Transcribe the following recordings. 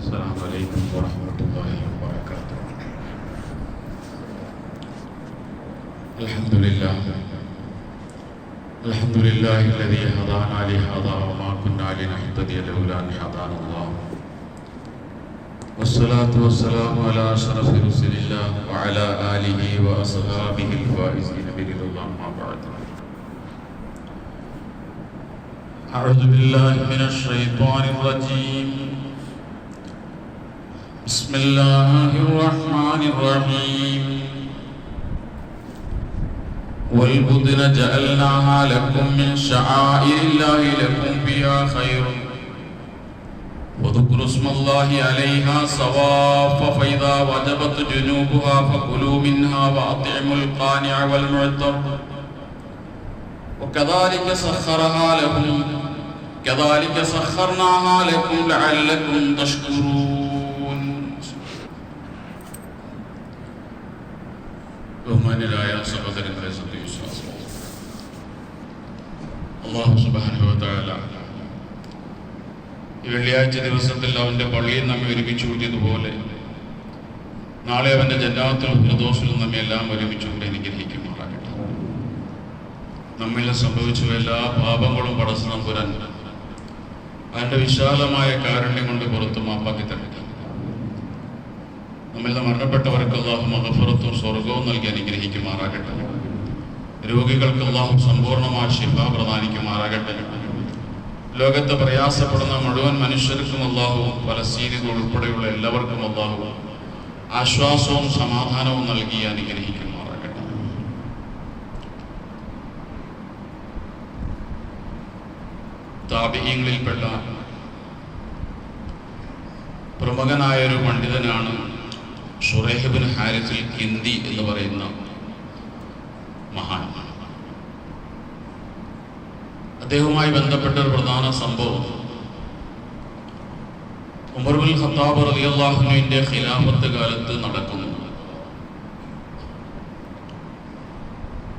السلام عليكم ورحمة الله وبركاته. الحمد لله الحمد لله الذي هدانا لهذا وما كنا لنهتدي لولا أن هدانا الله. والصلاة والسلام على أشرف رسل الله وعلى آله وأصحابه الفائزين برضا الله ما بعد. أعوذ بالله من الشيطان الرجيم. بسم الله الرحمن الرحيم. والبدن جعلناها لكم من شعائر الله لكم فيها خير. واذكروا اسم الله عليها صواف فإذا وجبت جنوبها فكلوا منها وأطعموا القانع والمعتر وكذلك سخرها لكم كذلك سخرناها لكم لعلكم تشكرون. ബഹുമാന്യരായ സഹോദരങ്ങളെ സത്യവിശ്വാസം അള്ളാഹു സുബാനുഭവത്താല ഈ വെള്ളിയാഴ്ച ദിവസത്തിൽ അവന്റെ പള്ളിയിൽ നമ്മെ ഒരുമിച്ച് കൂട്ടിയതുപോലെ നാളെ അവന്റെ ജന്നാത്തിലും ഹൃദോസിലും നമ്മെ എല്ലാം ഒരുമിച്ച് കൂടി അനുഗ്രഹിക്കുമാറാകട്ടെ. നമ്മിൽ സംഭവിച്ച എല്ലാ പാപങ്ങളും പടസ്സം പുരൻ അവന്റെ വിശാലമായ കാരുണ്യം കൊണ്ട് പുറത്തും മാപ്പാക്കി തരട്ടെ. നമ്മിൽ മരണപ്പെട്ടവർക്ക് അള്ളാഹു മഹഫറത്തും സ്വർഗവും നൽകി അനുഗ്രഹിക്കുമാറാകട്ടെ. രോഗികൾക്ക് അള്ളാഹു സമ്പൂർണമായ ശിഫ പ്രദാനിക്കുമാറാകട്ടെ. ലോകത്ത് പ്രയാസപ്പെടുന്ന മുഴുവൻ മനുഷ്യർക്കും അള്ളാഹു ഫലസ്തീനികൾ ഉൾപ്പെടെയുള്ള എല്ലാവർക്കും അള്ളാഹു ആശ്വാസവും സമാധാനവും നൽകി അനുഗ്രഹിക്കുമാറാകട്ടെ. താപികങ്ങളിൽപ്പെട്ട പ്രമുഖനായ ഒരു പണ്ഡിതനാണ് ഷുറൈഹബിൻ ഹാരിഫിൽ ഹിന്ദി എന്ന് പറയുന്ന മഹാൻ. അദ്ദേഹവുമായി ബന്ധപ്പെട്ട ഒരു പ്രധാന സംഭവം. ഉമർബുൽ ഖത്താബ് അള്ളാഹുവിന്റെ ഖിലാഫത്ത് കാലത്ത് നടക്കുന്നു.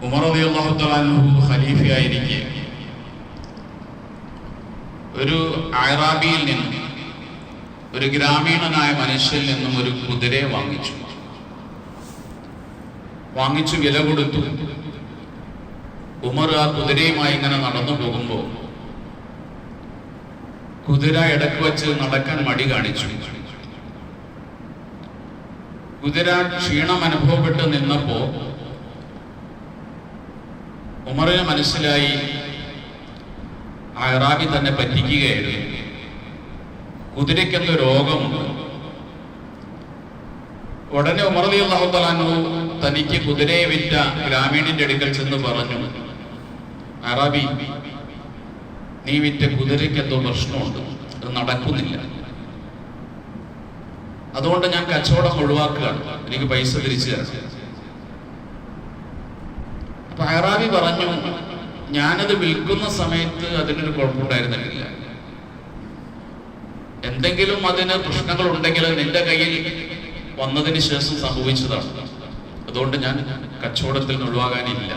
ഉമർ റളിയല്ലാഹു അള്ളാഹു ഖലീഫയായിരിക്കെ. ഒരു അറാബിയിൽ നിന്ന് ഒരു ഗ്രാമീണനായ മനുഷ്യൻ നിന്നും ഒരു കുതിരയെ വാങ്ങിച്ചു. വാങ്ങിച്ചു വില കൊടുത്തു. ഉമർ ആ കുതിരയുമായി ഇങ്ങനെ നടന്നു പോകുമ്പോൾ കുതിര ഇടയ്ക്ക് വച്ച് നടക്കാൻ മടി കാണിച്ചു. കുതിര ക്ഷീണം അനുഭവപ്പെട്ട് നിന്നപ്പോ ഉമറിന് മനസ്സിലായി ആ ഇറാബി തന്നെ പറ്റിക്കുകയായിരുന്നു. കുതിരയ്ക്കെന്തോ രോഗമുണ്ട് ഉടനെ ഉമർലി അള്ളാഹുത്തലാനു തനിക്ക് കുതിരയെ വിറ്റ ഗ്രാമീണിന്റെ അടുക്കൽ ചെന്ന് പറഞ്ഞു അറബി നീ വിറ്റ കുതിരയ്ക്ക് എന്തോ പ്രശ്നമുണ്ട്. അത് നടക്കുന്നില്ല. അതുകൊണ്ട് ഞാൻ കച്ചവടം ഒഴിവാക്കുകയാണ്. എനിക്ക് പൈസ തിരിച്ചു തരാം അപ്പൊ അറാബി പറഞ്ഞു ഞാനത് വിൽക്കുന്ന സമയത്ത് അതിനൊരു കുഴപ്പമുണ്ടായിരുന്നില്ല എന്തെങ്കിലും അതിന് പ്രശ്നങ്ങൾ ഉണ്ടെങ്കിൽ നിന്റെ കയ്യിൽ വന്നതിന് ശേഷം സംഭവിച്ചതാണ്. അതുകൊണ്ട് ഞാൻ കച്ചവടത്തിൽ നിന്ന് ഒഴിവാകാനില്ല.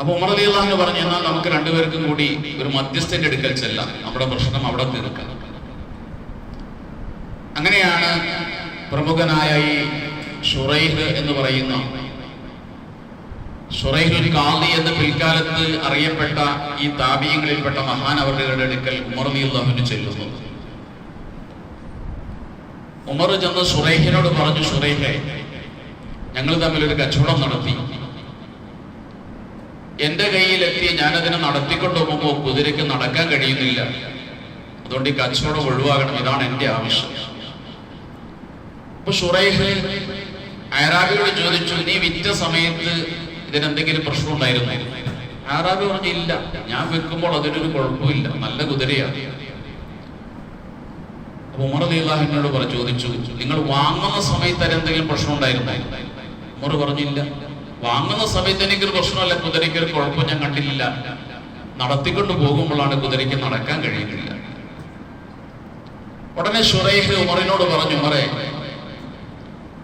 അപ്പൊ ഉമർ അലി പറഞ്ഞു എന്നാൽ നമുക്ക് രണ്ടുപേർക്കും കൂടി ഒരു മധ്യസ്ഥന്റെ അടുക്കൽ ചെല്ലാം. നമ്മുടെ പ്രശ്നം അവിടെ തീർക്കാം. അങ്ങനെയാണ് പ്രമുഖനായ ഈ ഷുറൈഹ് എന്ന് പറയുന്ന ഷുറൈഹുൽ കാളി എന്ന പിൽക്കാലത്ത് അറിയപ്പെട്ട ഈ താപീയങ്ങളിൽപ്പെട്ട മഹാൻ അവരുടെ അടുക്കൽ ഉമർ അള്ളാഹുവിന് ചെല്ലുന്നു. ഉമർ ചെന്ന് ഷുറൈഖിനോട് പറഞ്ഞു ഷുറൈഖെ ഞങ്ങൾ തമ്മിൽ ഒരു കച്ചവടം നടത്തി. എന്റെ കയ്യിലെത്തി ഞാനതിനെ നടത്തിക്കൊണ്ട് പോകുമ്പോൾ കുതിരയ്ക്ക് നടക്കാൻ കഴിയുന്നില്ല. അതുകൊണ്ട് ഈ കച്ചവടം ഒഴിവാകണം ഇതാണ് എന്റെ ആവശ്യം. അപ്പൊ ഷുറൈഖ് അയറാബിയോട് ചോദിച്ചു നീ വിറ്റ സമയത്ത് ഇതിനെന്തെങ്കിലും പ്രശ്നം ഉണ്ടായിരുന്നു ആറാബി പറഞ്ഞു ഇല്ല. ഞാൻ വെക്കുമ്പോൾ അതിനൊരു കുഴപ്പമില്ല. നല്ല കുതിരയാണ് അപ്പൊ ഉമർ അലി പറഞ്ഞു ചോദിച്ചു നിങ്ങൾ വാങ്ങുന്ന സമയത്ത് എന്തെങ്കിലും പ്രശ്നം ഉണ്ടായിരുന്നു ഉമർ പറഞ്ഞില്ല വാങ്ങുന്ന സമയത്ത് എനിക്കൊരു പ്രശ്നമല്ല. കുതിരയ്ക്ക് ഒരു കുഴപ്പം ഞാൻ കണ്ടില്ല നടത്തിക്കൊണ്ട് പോകുമ്പോഴാണ് കുതിരയ്ക്ക് നടക്കാൻ കഴിയുന്നില്ല. ഉടനെ ഷുറൈഹ് ഉമറിനോട് പറഞ്ഞു ഉമറെ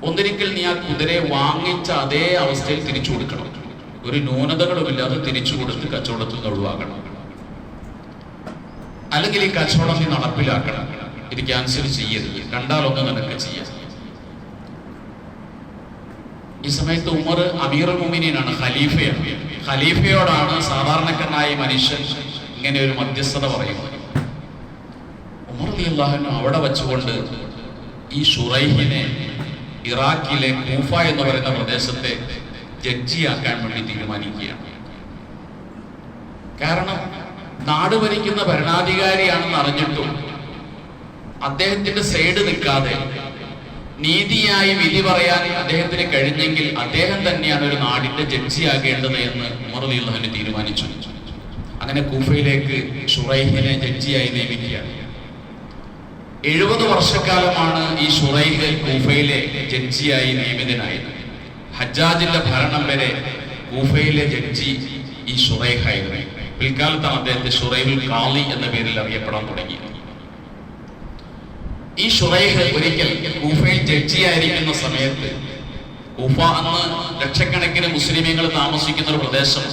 ഒന്നിരിക്കൽ നീ ആ കുതിരയെ വാങ്ങിച്ച അതേ അവസ്ഥയിൽ തിരിച്ചു കൊടുക്കണം. ഒരു ന്യൂനതകളുമില്ലാതെ തിരിച്ചു കൊടുത്ത് കച്ചവടത്തിൽ നിന്ന് ഒഴിവാക്കണം. അല്ലെങ്കിൽ ഈ കച്ചവടം നീ നടപ്പിലാക്കണം. ഇത് ക്യാൻസൽ ചെയ്യരുത്. കണ്ടാലൊക്കെ നിനക്ക് ചെയ്യാം. ഈ സമയത്ത് ഉമർ അമീർ മുമിനാണ് ഖലീഫയാണ്. ഖലീഫയോടാണ് സാധാരണക്കാരനായ മനുഷ്യൻ ഇങ്ങനെ ഒരു മധ്യസ്ഥത പറയുന്നത്. ഉമർ അള്ളാഹുനും അവിടെ വെച്ചുകൊണ്ട് ഈ ഷുറൈഹിനെ ഇറാഖിലെ കൂഫ എന്ന് പറയുന്ന പ്രദേശത്തെ ജഡ്ജിയാക്കാൻ വേണ്ടി തീരുമാനിക്കുകയാണ്. കാരണം നാട് ഭരിക്കുന്ന ഭരണാധികാരിയാണെന്ന് അറിഞ്ഞിട്ടും അദ്ദേഹത്തിന്റെ സൈഡ് നിൽക്കാതെ നീതിയായി വിധി പറയാൻ അദ്ദേഹത്തിന് കഴിഞ്ഞെങ്കിൽ അദ്ദേഹം തന്നെയാണ് ഒരു നാടിന്റെ ജഡ്ജിയാകേണ്ടത് എന്ന് അലിഹുവിന് തീരുമാനിച്ചു. അങ്ങനെ കൂഫയിലേക്ക് ഷുറൈഹിനെ ജഡ്ജിയായി നിയമിക്കുകയാണ്. എഴുപത് വർഷക്കാലമാണ് ഈ ഷുറൈഹ് കൂഫയിലെ ജഡ്ജിയായി നിയമിതനായത്. ഹജ്ജാജിന്റെ ഭരണം വരെ കൂഫയിലെ ജഡ്ജി ഈ ഷുറൈഹായിരുന്നു പിൽക്കാലത്താണ് അദ്ദേഹത്തെ ഷുറൈഹുൽ കാളി എന്ന പേരിൽ അറിയപ്പെടാൻ തുടങ്ങിയത് ഈ ഷുറൈഹ് ഒരിക്കൽ കൂഫയിൽ ജഡ്ജിയായിരിക്കുന്ന സമയത്ത് കൂഫ അന്ന് ലക്ഷക്കണക്കിന് മുസ്ലിമീങ്ങൾ താമസിക്കുന്ന ഒരു പ്രദേശം.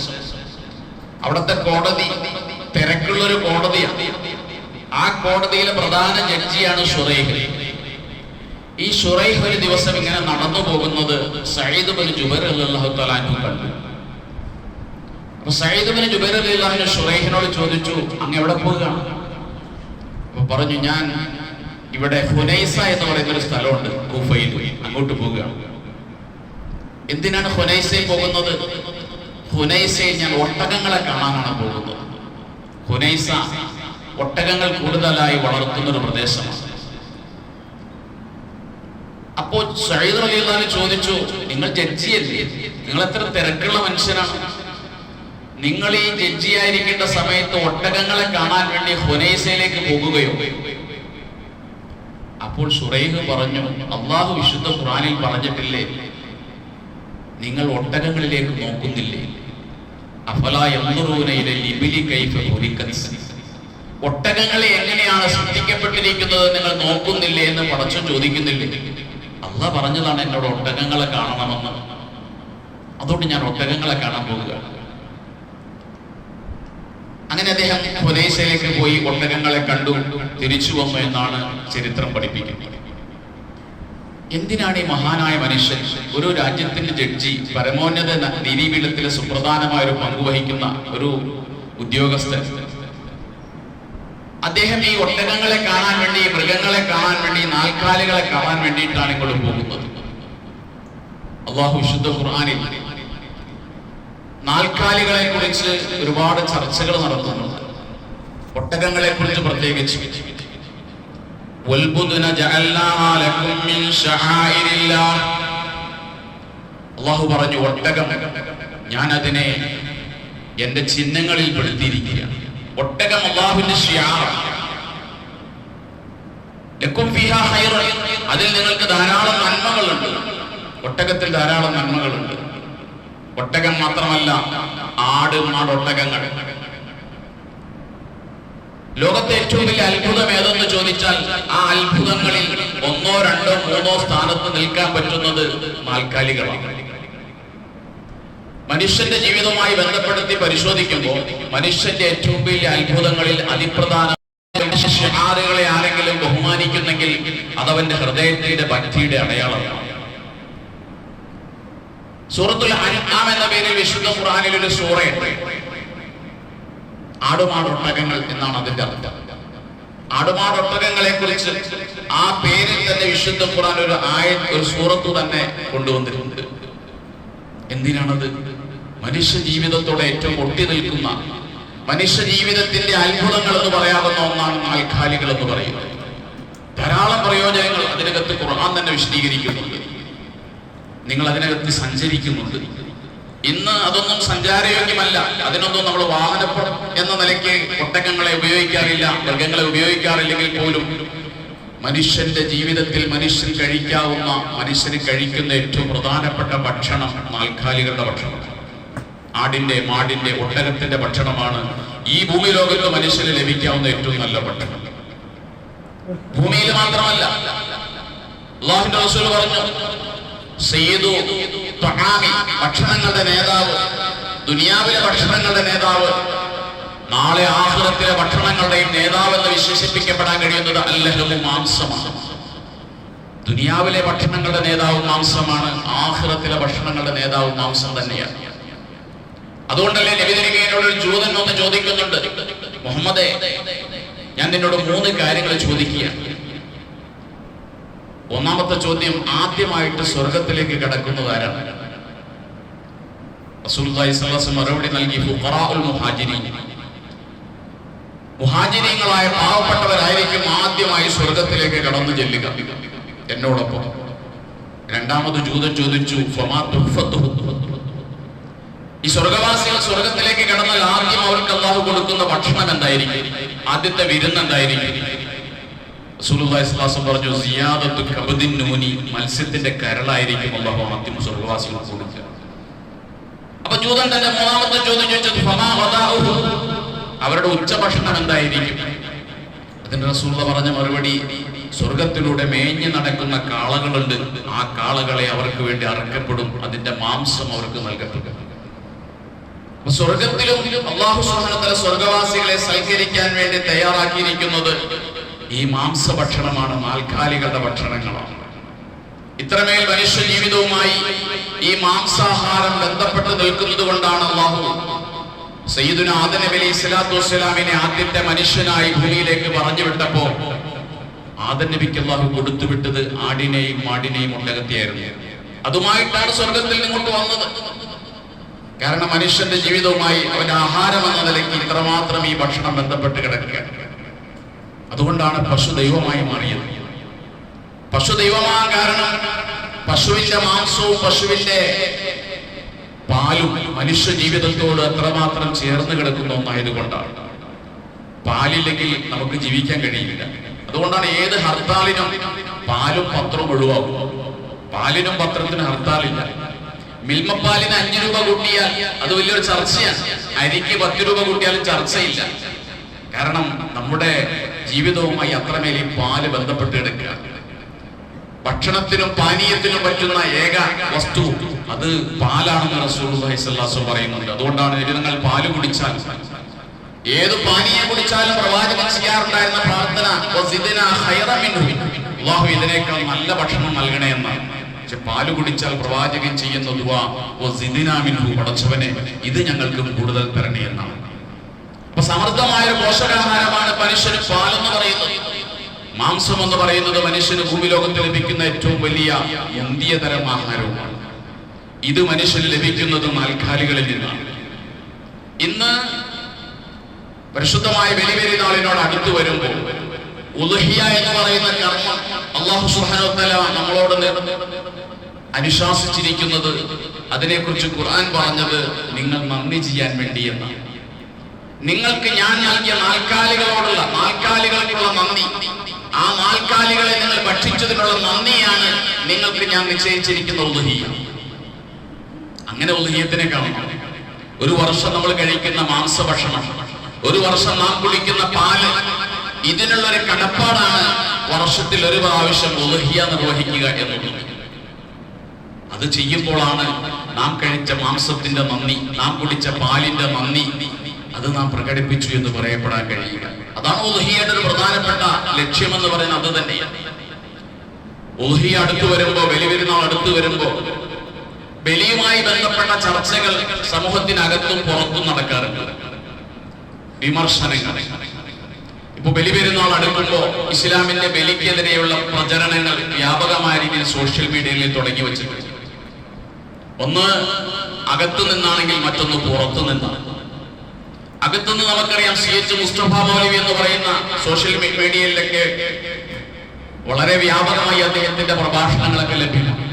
അവിടുത്തെ കോടതി തിരക്കുള്ളൊരു കോടതിയാണ്. ആ കോടതിയിലെ പ്രധാന ജഡ്ജിയാണ് ഷുറൈഹ്. ഈ ഷുറൈഹ് ഒരു ദിവസം ഇങ്ങനെ നടന്നു പോകുന്നത് സയ്യിദ് ബിൻ ജുബൈർ അല്ലാഹു തആലാഹു കണ്ടു. അപ്പൊ സയ്യിദ് ബിൻ ജുബൈർ അല്ലാഹു ഷുറൈഹിനോട് ചോദിച്ചു അങ്ങ് എവിടെ പോവുകയാണ്? അപ്പൊ പറഞ്ഞു ഞാൻ ഇവിടെ ഹുനൈസ എന്ന് പറയുന്ന ഒരു സ്ഥലമുണ്ട് കൂഫയിൽ. അങ്ങോട്ട് പോവുകയാണ്. എന്തിനാണ് ഹുനൈസയിൽ പോകുന്നത്? ഹുനൈസയിൽ ഞാൻ ഒട്ടകങ്ങളെ കാണാനാണ് പോകുന്നത്. ഹുനൈസ ഒട്ടകങ്ങൾ കൂടുതലായി വളർത്തുന്ന ഒരു പ്രദേശമാണ്. അപ്പോ സയ്യിദ് അലിഹു ചോദിച്ചു നിങ്ങൾ ജഡ്ജിയല്ലേ? നിങ്ങൾ എത്ര തിരക്കുള്ള മനുഷ്യനാണ്? നിങ്ങൾ ഈ ജഡ്ജിയായിരിക്കേണ്ട സമയത്ത് ഒട്ടകങ്ങളെ കാണാൻ വേണ്ടി ഹുനൈസയിലേക്ക് പോകുകയോ? അപ്പോൾ ഷുറൈഹ് പറഞ്ഞു അള്ളാഹു വിശുദ്ധ ഖുറാനിൽ പറഞ്ഞിട്ടില്ലേ? നിങ്ങൾ ഒട്ടകങ്ങളിലേക്ക് നോക്കുന്നില്ലേ? ഒട്ടകങ്ങളെ എങ്ങനെയാണ് സൃഷ്ടിക്കപ്പെട്ടിരിക്കുന്നത്? നിങ്ങൾ നോക്കുന്നില്ലേ? എന്ന് പടച്ചു ചോദിക്കുന്നില്ലേ? അള്ളാഹ് പറഞ്ഞതാണ് എന്നോട് ഒട്ടകങ്ങളെ കാണണമെന്ന്. അതുകൊണ്ട് ഞാൻ ഒട്ടകങ്ങളെ കാണാൻ പോകുക അങ്ങനെ അദ്ദേഹം ഹുനൈസയിലേക്ക് പോയി ഒട്ടകങ്ങളെ കണ്ടു തിരിച്ചു വന്നു എന്നാണ് ചരിത്രം പഠിപ്പിക്കുന്നത്. എന്തിനാണ് ഈ മഹാനായ മനുഷ്യൻ ഒരു രാജ്യത്തിന്റെ ജഡ്ജി പരമോന്നത നീതിപീഠത്തിലെ സുപ്രധാനമായ ഒരു പങ്കുവഹിക്കുന്ന ഒരു ഉദ്യോഗസ്ഥൻ അദ്ദേഹം ഈ ഒട്ടകങ്ങളെ കാണാൻ വേണ്ടി മൃഗങ്ങളെ കാണാൻ വേണ്ടി നാൽക്കാലികളെ കാണാൻ വേണ്ടിയിട്ടാണ് ഇങ്ങോട്ട് പോകുന്നത്. അള്ളാഹു വിശുദ്ധ ഖുർആാനിൽ നാൽക്കാലികളെ കുറിച്ച് ഒരുപാട് ചർച്ചകൾ നടത്തുന്നുണ്ട് ഒട്ടകങ്ങളെ കുറിച്ച് പ്രത്യേകിച്ച്. അള്ളാഹു പറഞ്ഞു ഒട്ടകം ഞാൻ അതിനെ എന്റെ ചിഹ്നങ്ങളിൽ പെടുത്തിയിരിക്കുകയാണ്. ഒട്ടകം അള്ളാഹുവിന്റെ അതിൽ നിങ്ങൾക്ക് ധാരാളം നന്മകളുണ്ട്. ഒട്ടകത്തിൽ ധാരാളം നന്മകളുണ്ട്. ഒട്ടകം മാത്രമല്ല ആട് മാടൊട്ടകങ്ങൾ ലോകത്തെ ഏറ്റവും വലിയ അത്ഭുതം ഏതെന്ന് ചോദിച്ചാൽ ആ അത്ഭുതങ്ങളിൽ ഒന്നോ രണ്ടോ മൂന്നോ സ്ഥാനത്ത് നിൽക്കാൻ പറ്റുന്നത് നാൽക്കാലികളാണ്. മനുഷ്യന്റെ ജീവിതവുമായി ബന്ധപ്പെടുത്തി പരിശോധിക്കുമ്പോൾ മനുഷ്യന്റെ ഏറ്റവും വലിയ അത്ഭുതങ്ങളിൽ അതിപ്രധാന ആളുകളെ ആരെങ്കിലും ബഹുമാനിക്കുന്നെങ്കിൽ അതവന്റെ ഹൃദയത്തിന്റെ ഭക്തിയുടെ അടയാളമാണ്. സൂറത്തുൽ അൻആം എന്ന പേരിൽ വിശുദ്ധ ഖുർആനിൽ ഒരു സൂറയുണ്ട്. ആടുമാടൊട്ടകങ്ങൾ എന്നാണ് അതിന്റെ അർത്ഥം. ആടുമാടൊട്ടകങ്ങളെ കുറിച്ച് ആ പേരിൽ തന്നെ വിശുദ്ധ ഖുർആൻ ഒരു ആയ ഒരു സൂറത്തു തന്നെ കൊണ്ടുവന്നിട്ടുണ്ട്. എന്തിനാണത്? മനുഷ്യ ജീവിതത്തോടെ ഏറ്റവും ഒട്ടി നിൽക്കുന്ന മനുഷ്യ ജീവിതത്തിന്റെ അത്ഭുതങ്ങൾ എന്ന് പറയാവുന്ന ഒന്നാണ് നാൽക്കാലികൾ എന്ന് പറയുന്നത്. ധാരാളം പ്രയോജനങ്ങൾ അതിനകത്ത് ഖുർആൻ തന്നെ വിശദീകരിക്കുന്നുണ്ട്. നിങ്ങൾ അതിനകത്ത് സഞ്ചരിക്കുന്നുണ്ട്. ഇന്ന് അതൊന്നും സഞ്ചാരയോഗ്യമല്ല. അതിനൊന്നും നമ്മൾ വാഹനപ്പുറം എന്ന നിലയ്ക്ക് ഒട്ടകങ്ങളെ ഉപയോഗിക്കാറില്ല മൃഗങ്ങളെ ഉപയോഗിക്കാറില്ലെങ്കിൽ പോലും. മനുഷ്യന്റെ ജീവിതത്തിൽ മനുഷ്യൻ കഴിക്കാവുന്ന മനുഷ്യന് കഴിക്കുന്ന ഏറ്റവും പ്രധാനപ്പെട്ട ഭക്ഷണം നാൽക്കാലികളുടെ ഭക്ഷണം. ആടിന്റെ മാടിന്റെ ഒട്ടകത്തിന്റെ ഭക്ഷണമാണ്. ഈ ഭൂമി ലോകത്ത് മനുഷ്യന് ലഭിക്കാവുന്ന ഏറ്റവും നല്ല ഭക്ഷണം. ഭൂമിയിൽ മാത്രമല്ല റസൂൽ പറഞ്ഞു ഭക്ഷണങ്ങളുടെ നേതാവ് ദുനിയാവിലെ ഭക്ഷണങ്ങളുടെ നേതാവ് നാളെ ആഹ്ലത്തിലെ ഭക്ഷണങ്ങളുടെയും നേതാവെന്ന് വിശേഷിപ്പിക്കപ്പെടാൻ കഴിയുന്നത് അല്ലെങ്കിൽ മാംസമാണ്. ദുനിയാവിലെ ഭക്ഷണങ്ങളുടെ നേതാവും മാംസമാണ് ആഹ്ലത്തിലെ ഭക്ഷണങ്ങളുടെ നേതാവും മാംസം തന്നെയാണ്. അതുകൊണ്ടല്ലേ നബിതിരികയോട് ഒരു ജൂതൻ ഒന്ന് ചോദിക്കുന്നുണ്ട് മുഹമ്മദേ ഞാൻ നിന്നോട് മൂന്ന് കാര്യങ്ങൾ ചോദിക്കുകയാണ്. ഒന്നാമത്തെ ചോദ്യം ആദ്യമായിട്ട് സ്വർഗത്തിലേക്ക് കടക്കുന്നത് ആരാണ്? റസൂലുള്ളാഹി സ്വല്ലല്ലാഹു അലൈഹി മറുപടി നൽകി മുഹാജിരീങ്ങളായ പാവപ്പെട്ടവരായിരിക്കും ആദ്യമായി സ്വർഗത്തിലേക്ക് കടന്നു ചെല്ലുക. എന്നോടൊപ്പം രണ്ടാമത് ജൂതൻ ചോദിച്ചു ഈ സ്വർഗവാസികൾ സ്വർഗത്തിലേക്ക് കടന്നാൽ ആദ്യം അവർക്ക് അള്ളാഹു കൊടുക്കുന്ന ഭക്ഷണം എന്തായിരിക്കും? ആദ്യത്തെ വിരുന്ന് എന്തായിരിക്കും? പറഞ്ഞു സിയാദത്തു കബദിൻ നൂനി മത്സ്യത്തിന്റെ കരളായിരിക്കും അള്ളാഹു ആദ്യം സ്വർഗവാസികൾ കൊടുക്കുക. അപ്പൊ ജൂതൻ തന്റെ മൂന്നാമത്തെ ചോദ്യം ചോദിച്ചത് അവരുടെ ഉച്ചഭക്ഷണം എന്തായിരിക്കും? അതിന്റെ റസൂള്ള പറഞ്ഞ മറുപടി സ്വർഗത്തിലൂടെ മേഞ്ഞു നടക്കുന്ന കാളകളുണ്ട് ആ കാളകളെ അവർക്ക് വേണ്ടി അറക്കപ്പെടും അതിന്റെ മാംസം അവർക്ക് നൽകപ്പെടും. സ്വർഗത്തിലും അള്ളാഹു സുഹാനത്തല സ്വർഗവാസികളെ സൽക്കരിക്കാൻ വേണ്ടി തയ്യാറാക്കിയിരിക്കുന്നത് ഈ മാംസ ഭക്ഷണമാണ് നാൽക്കാലികളുടെ ഭക്ഷണങ്ങളാണ്. ഇത്രമേൽ മനുഷ്യ ജീവിതവുമായി ഈ മാംസാഹാരം ബന്ധപ്പെട്ട് നിൽക്കുന്നത് കൊണ്ടാണ് അള്ളാഹു സയ്യിദുന ആദം അലി സ്വലാത്തു വസ്സലാമിനെ ആദ്യത്തെ മനുഷ്യനായി ഭൂമിയിലേക്ക് പറഞ്ഞു വിട്ടപ്പോ ആദനബിക്ക് അള്ളാഹു കൊടുത്തു വിട്ടത് ആടിനെയും മാടിനെയും ഉള്ളകത്തിയായിരുന്നു അതുമായിട്ടാണ് സ്വർഗത്തിൽ നിങ്ങോട്ട് വന്നത്. കാരണം മനുഷ്യന്റെ ജീവിതവുമായി അവന്റെ ആഹാരം എന്ന നിലയ്ക്ക് ഇത്രമാത്രം ഈ ഭക്ഷണം ബന്ധപ്പെട്ട് കിടക്കുകയാണ് അതുകൊണ്ടാണ് പശു ദൈവമായി മാറിയത്. പശു ദൈവമാകാൻ കാരണം പശുവിന്റെ മാംസവും പശുവിന്റെ പാലും മനുഷ്യ ജീവിതത്തോട് എത്രമാത്രം ചേർന്ന് കിടക്കുന്ന ഒന്നായതുകൊണ്ടാണ്. പാലില്ലെങ്കിൽ നമുക്ക് ജീവിക്കാൻ കഴിയില്ല. അതുകൊണ്ടാണ് ഏത് ഹർത്താലിനും പാലും പത്രവും ഒഴിവാകും പാലിനും പത്രത്തിനും ഹർത്താലില്ല. മിൽമപ്പാലിന് അഞ്ചു രൂപ കൂട്ടിയാൽ അത് വലിയൊരു ചർച്ചയാണ്. അരിക്ക് പത്ത് രൂപ കൂട്ടിയാലും ചർച്ചയില്ല. കാരണം നമ്മുടെ ജീവിതവുമായി അത്രമേൽ ഈ പാൽ ബന്ധപ്പെട്ട് കിടക്കുക. ഭക്ഷണത്തിനും പാനീയത്തിനും പറ്റുന്ന ഏക വസ്തു അത് പാലാണെന്ന് സ്വല്ലല്ലാഹു പറയുന്നുണ്ട്. അതുകൊണ്ടാണ് നിങ്ങൾ പാൽ കുടിച്ചാൽ. ഏത് പാനീയം കുടിച്ചാലും പ്രവാചകൻ ചെയ്യാറുണ്ടായിരുന്ന പ്രാർത്ഥന ഇതിനേക്കാൾ നല്ല ഭക്ഷണം നൽകണേ എന്നാണ്. പക്ഷെ പാൽ കുടിച്ചാൽ പ്രവാചകൻ ചെയ്യുന്ന ദുആ "വസിദ്ന മിൻഹു." പടച്ചവനെ ഇത് ഞങ്ങൾക്ക് കൂടുതൽ തരണേ എന്നാണ് അപ്പൊ സമൃദ്ധമായ പോഷകാഹാരമാണ് മനുഷ്യന് പാലെന്ന് പറയുന്നത്. മാംസം എന്ന് പറയുന്നത് മനുഷ്യന് ഭൂമി ലോകത്ത് ലഭിക്കുന്ന ഏറ്റവും വലിയ മുന്തിയ തരം ആഹാരവുമാണ്. ഇത് മനുഷ്യന് ലഭിക്കുന്നത് നാൽക്കാലികളിൽ നിന്നാണ്. ഇന്ന് പരിശുദ്ധമായ ബലിപെരി നാളിനോട് അടുത്തു വരുമ്പോൾ ഉലഹിയ എന്ന് പറയുന്ന കർമ്മം അള്ളാഹു സുഹാനോത്തല നമ്മളോട് നി- അനുശാസിച്ചിരിക്കുന്നത് അതിനെക്കുറിച്ച് ഖുർആൻ പറഞ്ഞത് നിങ്ങൾ നന്ദി ചെയ്യാൻ വേണ്ടി എന്നാണ്. നിങ്ങൾക്ക് ഞാൻ നൽകിയ നാൽക്കാലികളോടുള്ള നാൽക്കാലികൾക്കുള്ള നന്ദി. ആ നാൽക്കാലികളെ നിങ്ങൾ ഭക്ഷിച്ചതിനുള്ള നന്ദിയാണ് നിങ്ങൾക്ക് ഞാൻ നിശ്ചയിച്ചിരിക്കുന്ന ഉദഹീയ അങ്ങനെ ഉദഹീയത്തിനെ കാണണം ഒരു വർഷം നമ്മൾ കഴിക്കുന്ന മാംസഭക്ഷണം ഒരു വർഷം നാം കുളിക്കുന്ന പാൽ ഇതിനുള്ള ഒരു കടപ്പാടാണ് വർഷത്തിൽ ഒരു പ്രാവശ്യം ഉദഹിയ നിർവഹിക്കുക എന്നുള്ളത്. അത് ചെയ്യുമ്പോഴാണ് നാം കഴിച്ച മാംസത്തിന്റെ നന്ദി നാം കുടിച്ച പാലിന്റെ നന്ദി. അത് നാം പ്രകടിപ്പിച്ചു എന്ന് പറയപ്പെടാൻ കഴിയുക. അതാണ് ഉൽഹിയുടെ ഒരു പ്രധാനപ്പെട്ട ലക്ഷ്യമെന്ന് പറയുന്നത് അത് തന്നെയാണ്. ഉൽഹിയ അടുത്തു വരുമ്പോ ബലി പെരുന്നാൾ അടുത്തു വരുമ്പോ ബലിയുമായി ബന്ധപ്പെട്ട ചർച്ചകൾ സമൂഹത്തിനകത്തും പുറത്തും നടക്കാറുണ്ട്. വിമർശനങ്ങൾ. ഇപ്പൊ ബലി പെരുന്നാൾ അടുക്കുമ്പോ ഇസ്ലാമിന്റെ ബലിക്കെതിരെയുള്ള പ്രചരണങ്ങൾ വ്യാപകമായ രീതിയിൽ സോഷ്യൽ മീഡിയയിൽ തുടങ്ങി വെച്ചിട്ടുണ്ട്. ഒന്ന് അകത്തു നിന്നാണെങ്കിൽ മറ്റൊന്ന് പുറത്തു നിന്നാണ്. അകത്തുനിന്ന് നമുക്കറിയാം സി എച്ച് മുസ്തഫ മൗലവി എന്ന് പറയുന്ന സോഷ്യൽ മീഡിയയിലൊക്കെ വളരെ വ്യാപകമായി അദ്ദേഹത്തിന്റെ പ്രഭാഷണങ്ങളൊക്കെ ലഭ്യമാണ്.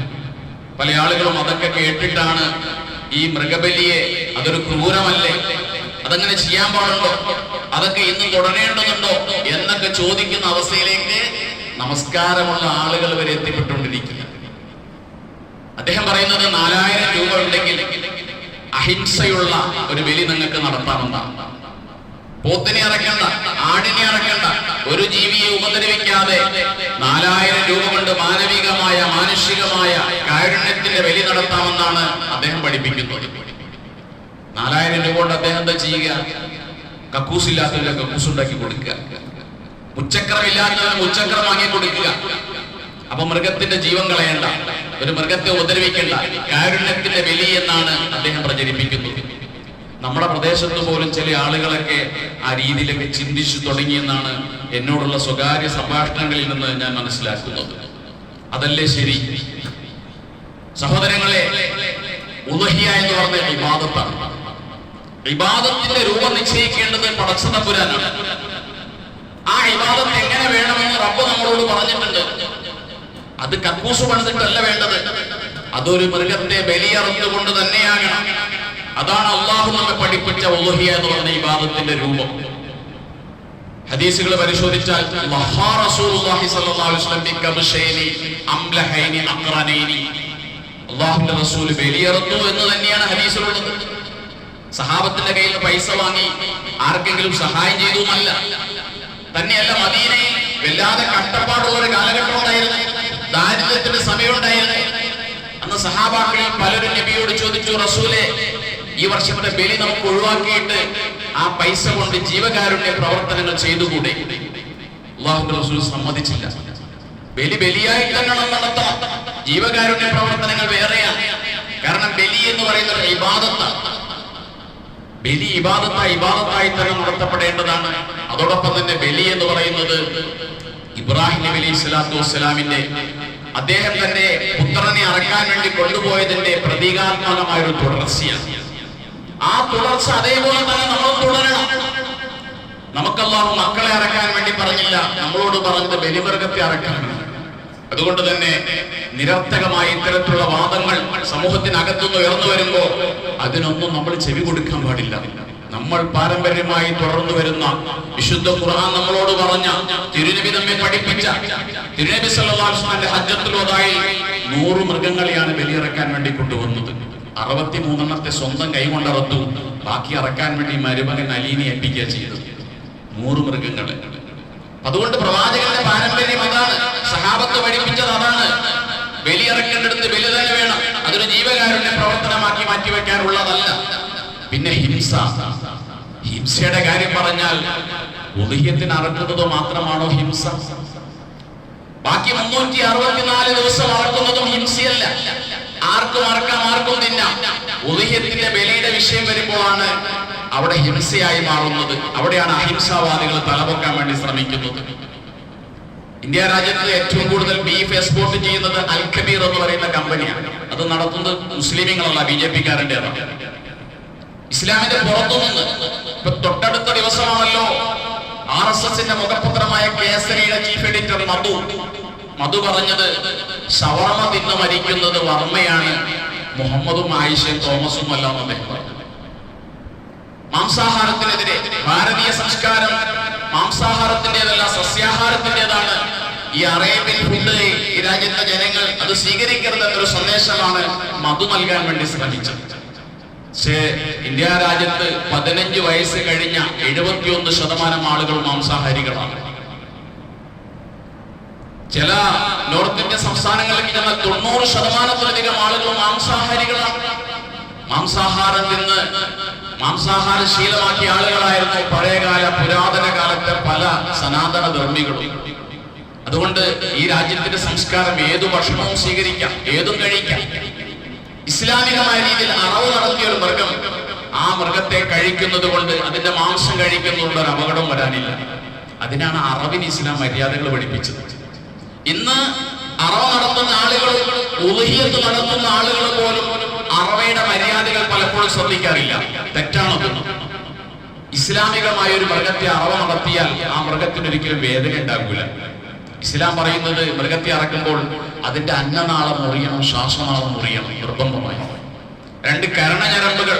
പല ആളുകളും അതൊക്കെ കേട്ടിട്ടാണ് ഈ മൃഗബലിയെ അതൊരു ക്രൂരമല്ലേ? അതങ്ങനെ ചെയ്യാൻ പാടുണ്ടോ? അതൊക്കെ ഇന്ന് തുടരേണ്ടതുണ്ടോ? എന്നൊക്കെ ചോദിക്കുന്ന അവസ്ഥയിലേക്ക് നമസ്കാരമുള്ള ആളുകൾ വരെ എത്തിപ്പെട്ടുകൊണ്ടിരിക്കുക അദ്ദേഹം പറയുന്നത് നാലായിരം രൂപ ഉണ്ടെങ്കിൽ അഹിംസയുള്ള ഒരു ബലി നിങ്ങൾക്ക് നടത്താമെന്നാണ് പോത്തിനെ ഇറക്കണ്ട ആടിനെ ഇറക്കണ്ട ഒരു ജീവിയെ ഉപദ്രവിക്കാതെ നാലായിരം രൂപ കൊണ്ട് മാനവികമായ മാനുഷികമായ കാരുണ്യത്തിന്റെ ബലി നടത്താമെന്നാണ് അദ്ദേഹം പഠിപ്പിക്കുന്നത്. നാലായിരം രൂപ കൊണ്ട് അദ്ദേഹം എന്താ ചെയ്യുക? കക്കൂസില്ലാത്തവരെ കക്കൂസ് ഉണ്ടാക്കി കൊടുക്കുക. മുച്ചക്രമില്ലാത്തവന് മുച്ചക്രം വാങ്ങി കൊടുക്കുക. അപ്പൊ മൃഗത്തിന്റെ ജീവൻ കളയണ്ട. ഒരു മൃഗത്തെ ഉപദ്രവിക്കേണ്ട കാരുണ്യത്തിന്റെ ബലി എന്നാണ് അദ്ദേഹം പ്രചരിപ്പിക്കുന്നത്. നമ്മുടെ പ്രദേശത്ത് പോലും ചില ആളുകളൊക്കെ ആ രീതിയിലൊക്കെ ചിന്തിച്ചു തുടങ്ങിയെന്നാണ് എന്നോടുള്ള സ്വകാര്യ സംഭാഷണങ്ങളിൽ നിന്ന് ഞാൻ മനസ്സിലാക്കുന്നത്. അതല്ലേ ശരി? സഹോദരങ്ങളെ എന്ന് പറഞ്ഞ വിവാദത്താണ് വിവാദത്തിന്റെ രൂപം നിശ്ചയിക്കേണ്ടത് പടച്ചതപുരാനാണ്. ആ വിവാദം എങ്ങനെ വേണമെന്ന് റബ്ബ് നമ്മളോട് പറഞ്ഞിട്ടുണ്ട്. അത് കക്കൂസ് പണിതിട്ടല്ല വേണ്ടത്. അതൊരു മൃഗത്തെ ബലിയറുത്തുകൊണ്ട് തന്നെയാകണം അതാണ് അള്ളാഹു നമ്മെ പഠിപ്പിച്ച ഒലുഹിയ എന്ന് പറഞ്ഞ ഇബാദത്തിന്റെ രൂപം. ഹദീസുകളെ പരിശോധിച്ചാൽ അള്ളാഹുവിന്റെ റസൂൽ എന്ന് തന്നെയാണ് ഹദീസിലുള്ളത്. സഹാബത്തിന്റെ കയ്യിൽ പൈസ വാങ്ങി ആർക്കെങ്കിലും സഹായം ചെയ്തു എന്നല്ല. തന്നെയല്ല മദീനയിൽ വല്ലാതെ കഷ്ടപ്പാടുള്ള ഒരു കാലഘട്ടം ഉണ്ടായിരുന്നു. ദാരിദ്ര്യത്തിന്റെ സമയമുണ്ടായിരുന്നു അന്ന് സഹാബാക്കളിൽ പലരും നബിയോട് ചോദിച്ചു റസൂലെ ഈ വർഷത്തെ ബലി നമുക്ക് ഒഴിവാക്കിയിട്ട് ആ പൈസ കൊണ്ട് ജീവകാരുണ്യ പ്രവർത്തനങ്ങൾ ചെയ്തുകൂടെ? റസൂൽ സമ്മതിച്ചില്ല. ബലി ബലിയായി തന്നെ നടത്താം ജീവകാരുണ്യ പ്രവർത്തനങ്ങൾ വേറെയാണ്. കാരണം ബലി എന്ന് പറയുന്നത് ഇബാദത്ത ബലി ഇബാദത്ത ഇബാദത്തായി തന്നെ നടത്തപ്പെടേണ്ടതാണ്. അതോടൊപ്പം തന്നെ ബലി എന്ന് പറയുന്നത് ഇബ്രാഹിം നബി അലൈഹി സ്വലാത്തു വസ്സലാമിന്റെ അദ്ദേഹം തന്റെ പുത്രനെ അറക്കാൻ വേണ്ടി കൊണ്ടുപോയതിന്റെ പ്രതീകാത്മകമായ ഒരു തുടർച്ചയാണ്. ആ തുടർച്ച അതേപോലെ തന്നെ നമ്മൾ തുടരണം. നമുക്കല്ലാഹു മക്കളെ അറക്കാൻ വേണ്ടി പറഞ്ഞില്ല നമ്മളോട് പറഞ്ഞത് ബലിമൃഗത്തെ അറക്കാനാണ് അതുകൊണ്ട് തന്നെ നിരർത്ഥകമായ ഇത്തരത്തിലുള്ള വാദങ്ങൾ സമൂഹത്തിനകത്തുനിന്ന് ഉയർന്നു വരുമ്പോ അതിനൊന്നും നമ്മൾ ചെവി കൊടുക്കാൻ പാടില്ല. നമ്മൾ പാരമ്പര്യമായി തുടർന്നു വരുന്ന വിശുദ്ധ ഖുർആൻ നമ്മളോട് പറഞ്ഞ തിരുനബി നമ്മെ പഠിപ്പിച്ച തിരുനബി സല്ലാസ്മാന്റെ ഹജ്ജത്തിലോതായി നൂറ് മൃഗങ്ങളെയാണ് ബലിയിറക്കാൻ വേണ്ടി കൊണ്ടുവന്നത്. അറുപത്തി മൂന്നെണ്ണത്തെ സ്വന്തം കൈകൊണ്ടറത്തു ബാക്കി ഇറക്കാൻ വേണ്ടി മരുമകൻ അലീനെ ഏൽപ്പിക്കുക ചെയ്തത്. നൂറ് മൃഗങ്ങൾ. അതുകൊണ്ട് പ്രവാചകന്റെ പാരമ്പര്യം അതാണ്. സഹാബത്ത് പഠിപ്പിച്ചത് അതാണ്. ബലിയിറക്കേണ്ടടുത്ത് ബലി തന്നെ വേണം. അതൊരു ജീവകാരുണ്യ പ്രവർത്തനമാക്കി മാറ്റിവെക്കാനുള്ളതല്ല. പിന്നെ ഹിംസ. ഹിംസയുടെ കാര്യം പറഞ്ഞാൽ ഉദയത്തിന് അറക്കുന്നത് മാത്രമാണോ ഹിംസ? ബാക്കി മുന്നൂറ്റി അറുപത്തിനാല് ദിവസം അറക്കുന്നതും ഹിംസയല്ല. ആർക്കും അറക്കാം ആർക്കും തിന്നാം. ഉദയത്തിന്റെ വിലയുടെ വിഷയം വരുമ്പോഴാണ് അവിടെ ഹിംസയായി മാറുന്നത്. അവിടെയാണ് അഹിംസാവാദികൾ തലപൊക്കാൻ വേണ്ടി ശ്രമിക്കുന്നത്. ഇന്ത്യ രാജ്യത്ത് ഏറ്റവും കൂടുതൽ ബീഫ് എക്സ്പോർട്ട് ചെയ്യുന്നത് അൽഖബീർ എന്ന് പറയുന്ന കമ്പനിയാണ്. അത് നടത്തുന്നത് മുസ്ലിമീങ്ങളല്ല ബി ജെ പിക്കാരന്റെതാണ്. ഇസ്ലാമിന്റെ പുറത്തുനിന്ന് ഇപ്പൊ തൊട്ടടുത്ത ദിവസമാണല്ലോ ആർ എസ് എസിന്റെ മുഖപത്രമായ കേസരിയുടെ ചീഫ് എഡിറ്റർ മധു. മധു പറഞ്ഞത് ഷവർമ തിന്ന് മരിക്കുന്നത് വർമ്മയാണ്. മുഹമ്മദും ആയിഷയും തോമസും അല്ല എന്ന് അദ്ദേഹം പറഞ്ഞു. മാംസാഹാരത്തിനെതിരെ ഭാരതീയ സംസ്കാരം മാംസാഹാരത്തിന്റെതല്ല സസ്യാഹാരത്തിന്റെതാണ്. ഈ അറേബ്യൻ ഫുഡ് ഈ രാജ്യത്തെ ജനങ്ങൾ അത് സ്വീകരിക്കരുത് എന്നൊരു സന്ദേശമാണ് മധു നൽകാൻ വേണ്ടി ശ്രമിച്ചത്. പക്ഷേ ഇന്ത്യ രാജ്യത്ത് പതിനഞ്ച് വയസ്സ് കഴിഞ്ഞ എഴുപത്തിയൊന്ന് ശതമാനം ആളുകൾ മാംസാഹാരികളാണ്. ചില നോർത്ത് ഇന്ത്യൻ സംസ്ഥാനങ്ങളിൽ ചെന്ന തൊണ്ണൂറ് ശതമാനത്തിലധികം ആളുകൾ മാംസാഹാരികളാണ്. മാംസാഹാരം നിന്ന് മാംസാഹാര ശീലമാക്കിയ ആളുകളായിരുന്നു പഴയകാല പുരാതന കാലത്തെ പല സനാതന ധർമ്മികളും. അതുകൊണ്ട് ഈ രാജ്യത്തിന്റെ സംസ്കാരം ഏതു ഭക്ഷണവും സ്വീകരിക്കാം ഏതും കഴിക്കാം. ഇസ്ലാമികമായ രീതിയിൽ അറവ് നടത്തിയ ഒരു മൃഗം ആ മൃഗത്തെ കഴിക്കുന്നത് കൊണ്ട് അതിന്റെ മാംസം കഴിക്കുന്നതുകൊണ്ട് ഒരു അപകടം വരാനില്ല. അതിനാണ് അറവിന് ഇസ്ലാം മര്യാദകൾ പഠിപ്പിച്ചത്. ഇന്ന് അറവ് നടത്തുന്ന ആളുകൾ ഉലഹിയത്ത് നടത്തുന്ന ആളുകൾ പോലും അറവയുടെ മര്യാദകൾ പലപ്പോഴും ശ്രദ്ധിക്കാറില്ല. തെറ്റാണോ ഇസ്ലാമികമായ ഒരു മൃഗത്തെ അറവ നടത്തിയാൽ ആ മൃഗത്തിന് ഒരിക്കലും വേദന ഉണ്ടാകില്ല ഇസ്ലാം പറയുന്നത് മൃഗത്തെ അറക്കുമ്പോൾ അതിന്റെ അന്നനാളം മുറിയണം ശ്വാസനാളം മുറിയണം നിർബന്ധമായി രണ്ട് കരണഞരമ്പുകൾ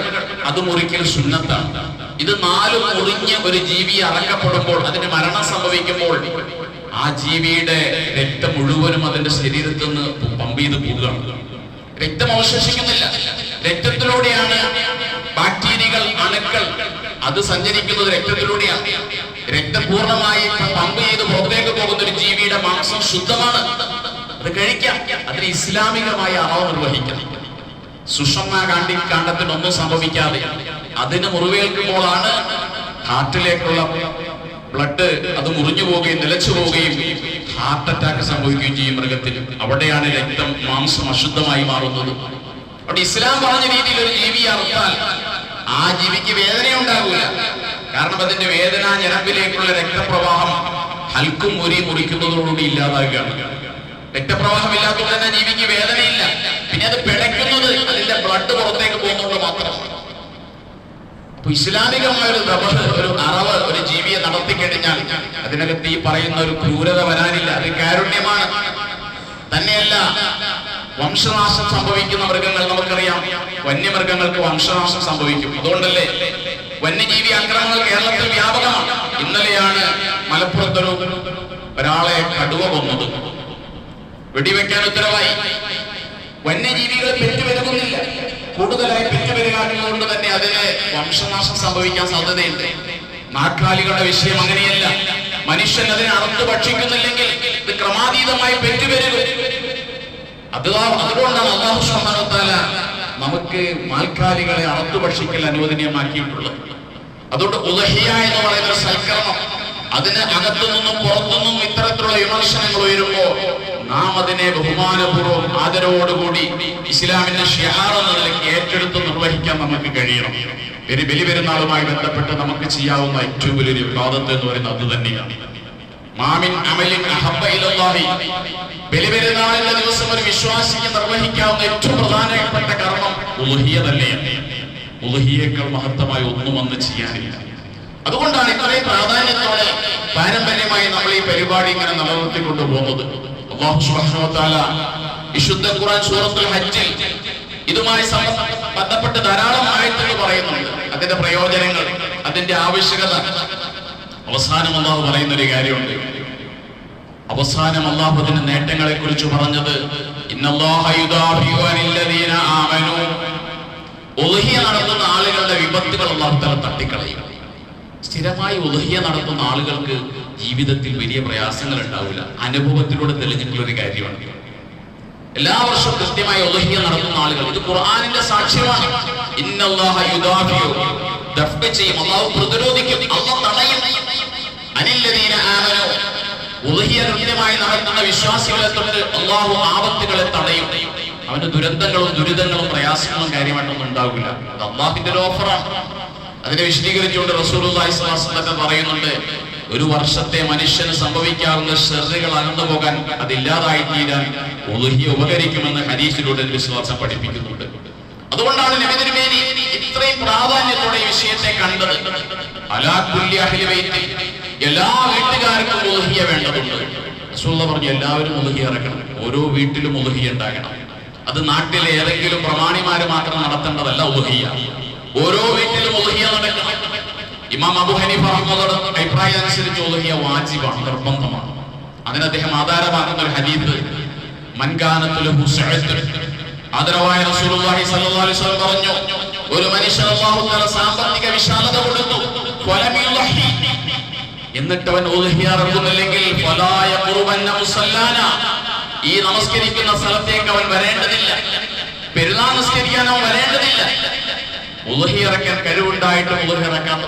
അത് മുറിക്കൽ സുന്നത്താണ്. ഇത് നാല് മുറിഞ്ഞ ഒരു ജീവി അറക്കപ്പെടുമ്പോൾ അതിന് മരണം സംഭവിക്കുമ്പോൾ ആ ജീവിയുടെ രക്തം മുഴുവനും അതിന്റെ ശരീരത്തിൽ നിന്ന് പമ്പ് ചെയ്ത് പോവുകയാണ്. രക്തം അവശേഷിക്കുന്നില്ല. രക്തത്തിലൂടെയാണ് ബാക്ടീരിയകൾ അണുക്കൾ അത് സഞ്ചരിക്കുന്നത് രക്തത്തിലൂടെയാണ്. രക്തം പൂർണമായി പമ്പ് ചെയ്ത് പുറത്തേക്ക് പോകുന്ന ഒരു ജീവിയുടെ മാംസം ശുദ്ധമാണ്. അത് കഴിക്കാം. അതിന് ഇസ്ലാമികമായ അളവ് നിർവഹിക്കണം സുഷമ കാണ്ടി കാണ്ടത്തിനൊന്നും സംഭവിക്കാതെ അതിന് മുറിവേൽക്കുമ്പോഴാണ് ഹാർട്ടിലേക്കുള്ള ബ്ലഡ് അത് മുറിഞ്ഞു പോവുകയും നിലച്ചു പോവുകയും ഹാർട്ട് അറ്റാക്ക് സംഭവിക്കുകയും ചെയ്യും മൃഗത്തിൽ. അവിടെയാണ് രക്തം മാംസം അശുദ്ധമായി മാറുന്നത്. അവിടെ ഇസ്ലാം പറഞ്ഞ രീതിയിൽ ഒരു ജീവിയെ അറുത്താൽ ആ ജീവിക്ക് വേദന ഉണ്ടാകില്ല കാരണം അതിന്റെ വേദന ഞരമ്പിലേക്കുള്ള രക്തപ്രവാഹം ഹൽക്കും മുരി മുറിക്കുന്നതോടുകൂടി ഇല്ലാതാകുകയാണ് രക്തപ്രവാഹം ഇല്ലാത്തതുകൊണ്ട് തന്നെ ജീവിക്ക് വേദനയില്ല. പിന്നെ അത് പിടയ്ക്കുന്നത് അതിന്റെ ബ്ലഡ് പുറത്തേക്ക് പോകുന്നത് മാത്രമാണ് അപ്പൊ ഇസ്ലാമികമായ ഒരു ദബഹ്, ഒരു അറവ് ഒരു ജീവിയെ നടത്തി കഴിഞ്ഞാൽ അതിനകത്ത് ഈ പറയുന്ന ഒരു ക്രൂരത വരാനില്ല. അത് കാരുണ്യമാണ്. തന്നെയല്ല വംശനാശം സംഭവിക്കുന്ന മൃഗങ്ങൾ നമുക്കറിയാം. വന്യമൃഗങ്ങൾക്ക് വംശനാശം സംഭവിക്കും. അതുകൊണ്ടല്ലേ? വന്യജീവി ആക്രമണങ്ങൾ കേരളത്തിൽ വ്യാപകമാണ്. ഇന്നലെയാണ് മലപ്പുറത്തൊരു ഒരാളെ കടുവ കൊന്നത്. വെടിവെക്കാൻ ഉത്തരവായി. വന്യജീവികൾ പെറ്റുപെരുകുന്നില്ല കൂടുതലായി പെറ്റുപെരുകാനുള്ളത് തന്നെ അതിന് വംശനാശം സംഭവിക്കാൻ സാധ്യതയുണ്ട്. നാട്ടാലികളുടെ വിഷയം അങ്ങനെയല്ല. മനുഷ്യൻ അതിനെ അറുത്ത് ഭക്ഷിക്കുന്നില്ലെങ്കിൽ ഇത് ക്രമാതീതമായി പെറ്റുപെരുകും അതുകൊണ്ടാണ് അള്ളാഹു വ നമുക്ക് മാൽക്കാലികളെ അറുത്തു ഭക്ഷിക്കൽ അനുവദനീയമാക്കിയിട്ടുള്ളത്. അതുകൊണ്ട് ഉദഹിയ എന്ന് പറയുന്ന സൽക്കരണം അതിന് അകത്തു നിന്നും പുറത്തു നിന്നും ഇത്തരത്തിലുള്ള വിമർശനങ്ങൾ ഉയരുമ്പോ നാം അതിനെ ബഹുമാനപൂർവം ആദരവോടുകൂടി ഇസ്ലാമിന്റെ ഷിയാർ നിലയ്ക്ക് ഏറ്റെടുത്ത് നിർവഹിക്കാൻ നമുക്ക് കഴിയണം. ബലി പെരുന്നാളുമായി ബന്ധപ്പെട്ട് നമുക്ക് ചെയ്യാവുന്ന ഏറ്റവും വലിയൊരു വിവാദത്തെ എന്ന് പറയുന്നത് അത് തന്നെയാണ്. മാമിൻ അമലിൻ അഹബ്ബ ഇലല്ലാഹി. ബലിപെരുന്നാളിന്റെ ദിവസം ഒരു വിശ്വാസിക്ക് നിർവഹിക്കാവുന്ന ഏറ്റവും പ്രധാനപ്പെട്ട കർമ്മം ഉലുഹിയ തന്നെയാണ് ഉലുഹിയേക്കാൾ മഹത്തമായി ഒന്നും അന്ന് ചെയ്യാനില്ല. അതുകൊണ്ടാണ് ഇത്രയും പ്രാധാന്യത്തോടെ പാരമ്പര്യമായി നമ്മൾ ഈ പരിപാടി ഇങ്ങനെ നിലനിർത്തിക്കൊണ്ടു പോകുന്നത്. അല്ലാഹു സുബ്ഹാനഹു വ തആല വിശുദ്ധ ഖുർആൻ സൂറത്തുൽ ഹജ്ജിൽ ഇതുമായി ബന്ധപ്പെട്ട് ധാരാളം ആയത്തുകൾ പറയുന്നുണ്ട്. അതിന്റെ പ്രയോജനങ്ങൾ അതിന്റെ ആവശ്യകത അവസാനം അള്ളാഹു പറയുന്ന ഒരു കാര്യമുണ്ട്. അവസാനം അള്ളാഹു അതിന്റെ നേട്ടങ്ങളെ കുറിച്ച് പറഞ്ഞത് നടത്തുന്ന ആളുകളുടെ വിപത്തുകൾ അള്ളാഹു തട്ടിക്കളയും. സ്ഥിരമായി ഉലഹിയ നടത്തുന്ന ആളുകൾക്ക് ജീവിതത്തിൽ വലിയ പ്രയാസങ്ങൾ ഉണ്ടാവില്ല. അനുഭവത്തിലൂടെ തെളിഞ്ഞിട്ടുള്ള ഒരു കാര്യമാണ്. എല്ലാ വർഷവും കൃത്യമായി ഉലഹിയ നടത്തുന്ന ആളുകൾ ഇത് ഖുർആാനിന്റെ സാക്ഷ്യമാണ്. ദഫ്ക ചെയ്യും. അള്ളാഹു പ്രതിരോധിക്കും. അള്ളാഹു തടയും. അനില്ലദീന ആമനു. ഉലഹിയ കൃത്യമായി നടത്തുന്ന വിശ്വാസികളെ തൊട്ട് അള്ളാഹു ആപത്തുകളെ തടയും. അവന്റെ ദുരന്തങ്ങളും ദുരിതങ്ങളും പ്രയാസങ്ങളും കാര്യമായിട്ടൊന്നും ഉണ്ടാകില്ല അത് അള്ളാഹിന്റെ ഒരു ഓഫറാണ്. അതിനെ വിശദീകരിച്ചുകൊണ്ട് അലൈഹി പറയുന്നുണ്ട് ഒരു വർഷത്തെ മനുഷ്യന് സംഭവിക്കാവുന്ന ശ്രദ്ധകൾ അകന്നു പോകാൻ അതില്ലാതായി തീരാൻ ഉലുഹിയ ഉപകരിക്കുമെന്ന് ഹദീസിലൂടെ വിശ്വാസം പഠിപ്പിക്കുന്നുണ്ട്. അതുകൊണ്ടാണ് നബി തിരുമേനി ഇത്രയും പ്രാധാന്യത്തോടെ ഈ വിഷയത്തെ കണ്ടത്. എല്ലാ വീട്ടുകാർക്കും ഉലുഹിയ വേണ്ടതുണ്ട്. റസൂലുള്ള പറഞ്ഞു എല്ലാവരും ഉലുഹിയ ഇറക്കണം. ഓരോ വീട്ടിലും ഉലുഹിയ ഉണ്ടാകണം. അത് നാട്ടിലെ ഏതെങ്കിലും പ്രമാണിമാര് മാത്രം നടത്തേണ്ടതല്ല ഉലഹിയ ഓരോ വീട്ടിലും ഉലഹിയ നടക്കണം. ഇമാം അബു ഹനീഫ റഹ്മത്തുള്ളാഹിയുടെ അഭിപ്രായം അനുസരിച്ച് ഉലഹിയ വാജിബാണ് നിർബന്ധമാണ്. അതിന് അദ്ദേഹം ആധാരമാക്കുന്ന ഒരു ഹദീസ് മൻകാനത്തിലും ആദരവായ റസൂലുള്ളാഹി സ്വല്ലല്ലാഹു അലൈഹി വസല്ലം പറഞ്ഞു ഒരു മനുഷ്യൻ അല്ലാഹു തആല സാമ്പത്തിക വിശാലത കൊടുത്തു. ലഹി എന്നിട്ട് അവൻ ഉൽഹിയ ഇറങ്ങുന്നില്ലെങ്കിൽ ഫലായ ഖുർബന്ന മുസല്ലാന. ഈ നമസ്കരിക്കുന്ന സ്ഥലത്തേക്ക് അവൻ വരേണ്ടതില്ല. പെരുന്നാൾ നമസ്കരിക്കാൻ അവൻ വരേണ്ടതില്ല. ഉദ്ഹി ഇറക്കാൻ കഴിവുണ്ടായിട്ടും ഉദ്ഹി ഇറക്കാൻ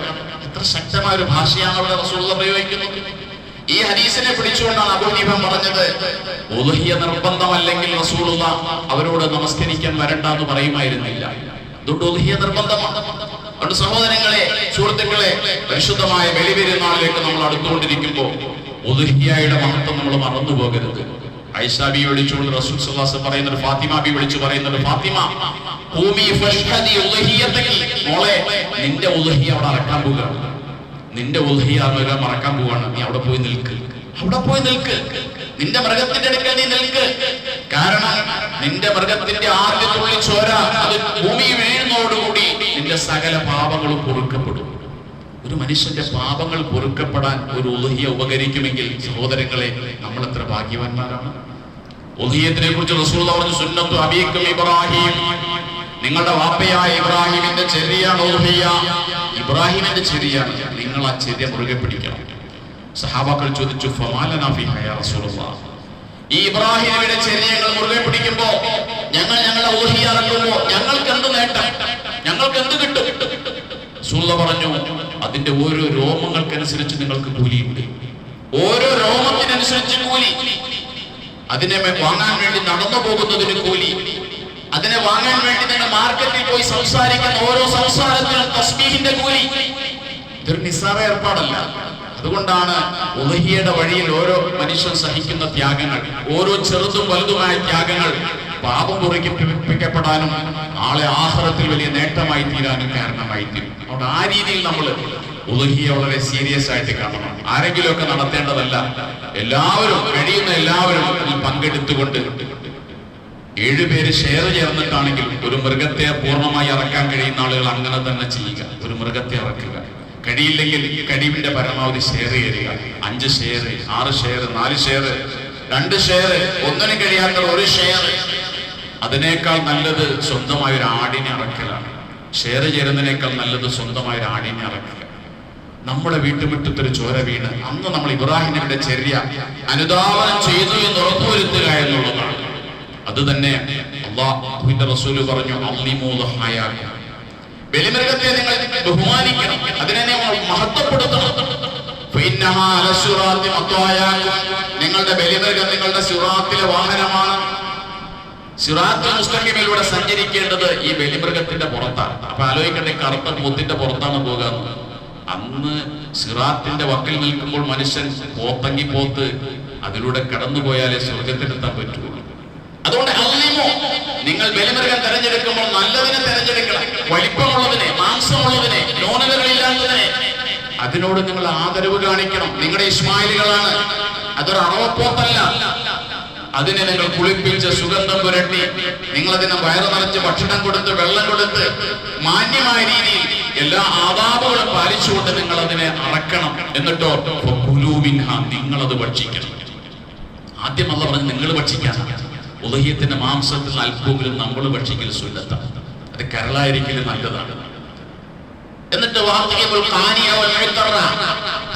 എത്ര ശക്തമായ ഒരു ഭാഷയാണ് അവിടെ റസൂലുള്ള പ്രയോഗിക്കുന്നത്. ഈ ഹദീസിനെ പിടിച്ചുകൊണ്ടാണ് അബൂഹനീഫൻ പറഞ്ഞത് ഉദഹിയ നിർബന്ധമല്ലെങ്കിൽ റസൂലുള്ള അവരോട് നമസ്കരിക്കാൻ വരണ്ട എന്ന് പറയുമായിരുന്നില്ല. അതുകൊണ്ട് ഉദഹിയ നിർബന്ധമാണ് അതുകൊണ്ട് സഹോദരങ്ങളെ സുഹൃത്തുക്കളെ പരിശുദ്ധമായ വെളിപെരുന്നാളിലേക്ക് നമ്മൾ അടുത്തുകൊണ്ടിരിക്കുമ്പോൾ ഉൽഹിയയുടെ മഹത്വം നമ്മൾ മറന്നു പോകരുത്. ഐഷാബി വിളിച്ചുകൊണ്ട് റസൂൽ സുഹാസ് പറയുന്നുണ്ട് ഫാത്തിമ ബി വിളിച്ചു പറയുന്നുണ്ട് ഫാത്തിമ ഭൂമി മോളെ നിന്റെ ഉദഹിയ അവിടെ അറക്കാൻ പോവുകയാണ്. നിന്റെ ഉൽഹിയ മൃഗം മറക്കാൻ പോവാണ്. നീ അവിടെ പോയി നിൽക്ക്. അവിടെ പോയി നിൽക്ക്. നിന്റെ മൃഗത്തിന്റെ അടുക്കൽ നീ നിൽക്ക്. കാരണം നിന്റെ മൃഗത്തിന്റെ ആദ്യ തുള്ളി ചോര അത് ഭൂമി വീഴുന്നതോടുകൂടി നിന്റെ സകല പാപങ്ങളും പൊറുക്കപ്പെടും. ഒരു മനുഷ്യന്റെ പാപങ്ങൾ പൊറുക്കപ്പെടാൻ ഒരു ഉലഹിയ ഉപകരിക്കുമെങ്കിൽ സഹോദരങ്ങളെ നമ്മൾ എത്ര ഭാഗ്യവാന്മാരാണ്. ഉലഹിയത്തിനെ കുറിച്ച് റസൂൽ പറഞ്ഞു സുന്നത്തു അബീക്കും ഇബ്രാഹിം. നിങ്ങളുടെ വാപ്പയായ ഇബ്രാഹിമിന്റെ ചെറിയാണ് ഉലഹിയ ഇബ്രാഹിമിന്റെ ചെറിയാണ്. നിങ്ങൾ ആ ചെറിയ മുറുകെ പിടിക്കണം. സഹാബാക്കൾ ചോദിച്ചു ഫമാലന ഫിഹ യാ റസൂലുള്ളാഹ് ഈ ഇബ്രാഹിമിന്റെ ചെറിയങ്ങൾ മുറുകെ പിടിക്കുമ്പോ ഞങ്ങൾ ഞങ്ങളെ ഊഹി ഇറക്കുമ്പോ ഞങ്ങൾക്ക് എന്ത് നേട്ടം? ഞങ്ങൾക്ക് എന്ത് കിട്ടും? റസൂലുള്ള പറഞ്ഞു അതിന്റെ ഓരോ രോമങ്ങൾക്കനുസരിച്ച് നിങ്ങൾക്ക് കൂലിയുണ്ട്. ഓരോ രോമത്തിനനുസരിച്ച് കൂലി. അതിനെ വാങ്ങാൻ വേണ്ടി നടന്നു പോകുന്നതിന് കൂലി. അതിനെ വാങ്ങാൻ വേണ്ടി നിങ്ങൾ മാർക്കറ്റിൽ പോയി സംസാരിക്കുന്ന ഓരോ സംസാരത്തിനും തസ്ബീഹിന്റെ കൂലി. ഇതൊരു നിസ്സാര ഏർപ്പാടല്ല. അതുകൊണ്ടാണ് ഉലഹിയുടെ വഴിയിൽ ഓരോ മനുഷ്യൻ സഹിക്കുന്ന ത്യാഗങ്ങൾ ഓരോ ചെറുതും വലുതുമായ ത്യാഗങ്ങൾ പാപം കുറിക്കപ്പെടാനും ആളെ ആഹാരത്തിൽ വലിയ നേട്ടമായി തീരാനും കാരണമായി തീരും അതുകൊണ്ട് ആ രീതിയിൽ നമ്മൾ ഉലഹിയെ വളരെ സീരിയസ് ആയിട്ട് കാണണം. ആരെങ്കിലുമൊക്കെ നടത്തേണ്ടതല്ല. എല്ലാവരും കഴിയുന്ന എല്ലാവരും അതിൽ പങ്കെടുത്തുകൊണ്ട് ഏഴുപേര് ഷെയർ ചേർന്നിട്ടാണെങ്കിൽ ഒരു മൃഗത്തെ പൂർണമായി ഇറക്കാൻ കഴിയുന്ന ആളുകൾ അങ്ങനെ തന്നെ ചെയ്യുക. ഒരു മൃഗത്തെ ഇറക്കുക കഴിയില്ലെങ്കിൽ കഴിവിന്റെ പരമാവധി ഷെയർ ചെയ്യുക. അഞ്ച് ഷെയർ ആറ് ഷെയർ നാല് ഷെയർ രണ്ട് ഷെയർ ഒന്നിനും കഴിയാത്ത ഒരു ഷെയർ അതിനേക്കാൾ നല്ലത് സ്വന്തമായ ഒരു ആടിനെ അറക്കലാണ്. ഷെയർ ചെയ്യുന്നതിനേക്കാൾ നല്ലത് സ്വന്തമായ ഒരു ആടിനെ അറക്കുക. നമ്മുടെ വീട്ടുമുറ്റത്തൊരു ചോര വീണ് അന്ന് നമ്മൾ ഇബ്രാഹിമിന്റെ ചെറിയ അനുദാപനം ചെയ്തു എന്ന് ഉറപ്പുവരുത്തുക എന്നുള്ളതാണ്. അത് തന്നെ അള്ളാഹുവിന്റെ റസൂൽ പറഞ്ഞു അള്ളിമൂ ദഹായാക്കും ബലിമൃഗത്തെ നിങ്ങൾ ബഹുമാനിക്കണം. അതിനെ നിങ്ങൾ മഹത്വപ്പെടുത്തണം. നിങ്ങളുടെ ബലിമൃഗം നിങ്ങളുടെ സുറാത്തിലെ വാഹനമാണ്. സിറാത്തുൽ മുസ്തഖിമിലൂടെ സഞ്ചരിക്കേണ്ടത് ഈ ബലിമൃഗത്തിന്റെ പുറത്താണ്. അപ്പൊ ആലോചിക്കട്ടെ കറുത്ത പോത്തിന്റെ പുറത്താണ് പോകുന്നത് അന്ന് സിറാത്തിന്റെ വക്കിൽ നിൽക്കുമ്പോൾ മനുഷ്യൻ പോത്തങ്ങി പോത്ത് അതിലൂടെ കടന്നു പോയാലേ സ്വർഗത്തിലെത്താൻ പറ്റുള്ളൂ അതുകൊണ്ട് അല്ലിമോ നിങ്ങൾ ബലിമൃഗം തെരഞ്ഞെടുക്കുമ്പോൾ നല്ലതിനെ തെരഞ്ഞെടുക്കണം. വലിപ്പമുള്ളതിനെ മാംസമുള്ളതിനെ ന്യൂനതകളില്ലാത്തതിനെ അതിനോട് നിങ്ങൾ ആദരവ് കാണിക്കണം. നിങ്ങളുടെ ഇസ്മായിലുകളാണ്. അതൊരു അറവപ്പോത്തല്ല അതിനെ നിങ്ങൾ കുളിപ്പിച്ച് സുഗന്ധം പുരട്ടി നിങ്ങൾ അതിനെ വയറ് നിറച്ച് ഭക്ഷണം കൊടുത്ത് വെള്ളം കൊടുത്ത് മാന്യമായ രീതിയിൽ എല്ലാ ആദാബുകളും പാലിച്ചുകൊണ്ട് നിങ്ങൾ അതിനെ അറക്കണം. എന്നിട്ടോ നിങ്ങൾ നിങ്ങളത് ഭക്ഷിക്കണം. ആദ്യം അല്ല പറഞ്ഞ് നിങ്ങൾ ഭക്ഷിക്കാനാണ്. ഉദയത്തിന്റെ മാംസത്തിൽ അല്പമെങ്കിലും നമ്മൾ ഭക്ഷിക്കൽ സുന്നത്താണ് അത് കരളായിരിക്കലും നല്ലതാണ്. എന്നിട്ട്.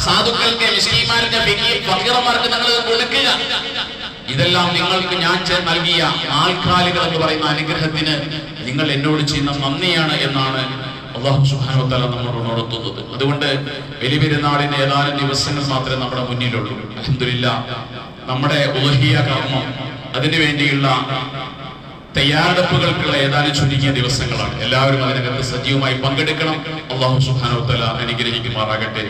സാധുക്കൾക്ക് മിസ്ലിമാർക്ക് കൊടുക്കുക. ഇതെല്ലാം നിങ്ങൾക്ക് ഞാൻ നൽകിയ നാൽക്കാലികൾ എന്ന് പറയുന്ന അനുഗ്രഹത്തിന് നിങ്ങൾ എന്നോട് ചെയ്യുന്ന നന്ദിയാണ് എന്നാണ് അള്ളാഹു സുഹാനോ തല നമ്മളോട് ഉണർത്തുന്നത്. അതുകൊണ്ട് വലിയ പെരുന്നാളിന് ഏതാനും ദിവസങ്ങൾ മാത്രമേ നമ്മുടെ മുന്നിലുള്ളൂ. അൽഹംദുലില്ലാ നമ്മുടെ ഉലഹിയ കർമ്മം അതിനു വേണ്ടിയുള്ള തയ്യാറെടുപ്പുകൾക്കുള്ള ഏതാനും ചുരുങ്ങിയ ദിവസങ്ങളാണ്. എല്ലാവരും അതിനകത്ത് സജീവമായി പങ്കെടുക്കണം. അള്ളാഹു സുഹാനോത്തല അനുഗ്രഹിക്കുമാറാകട്ടെ.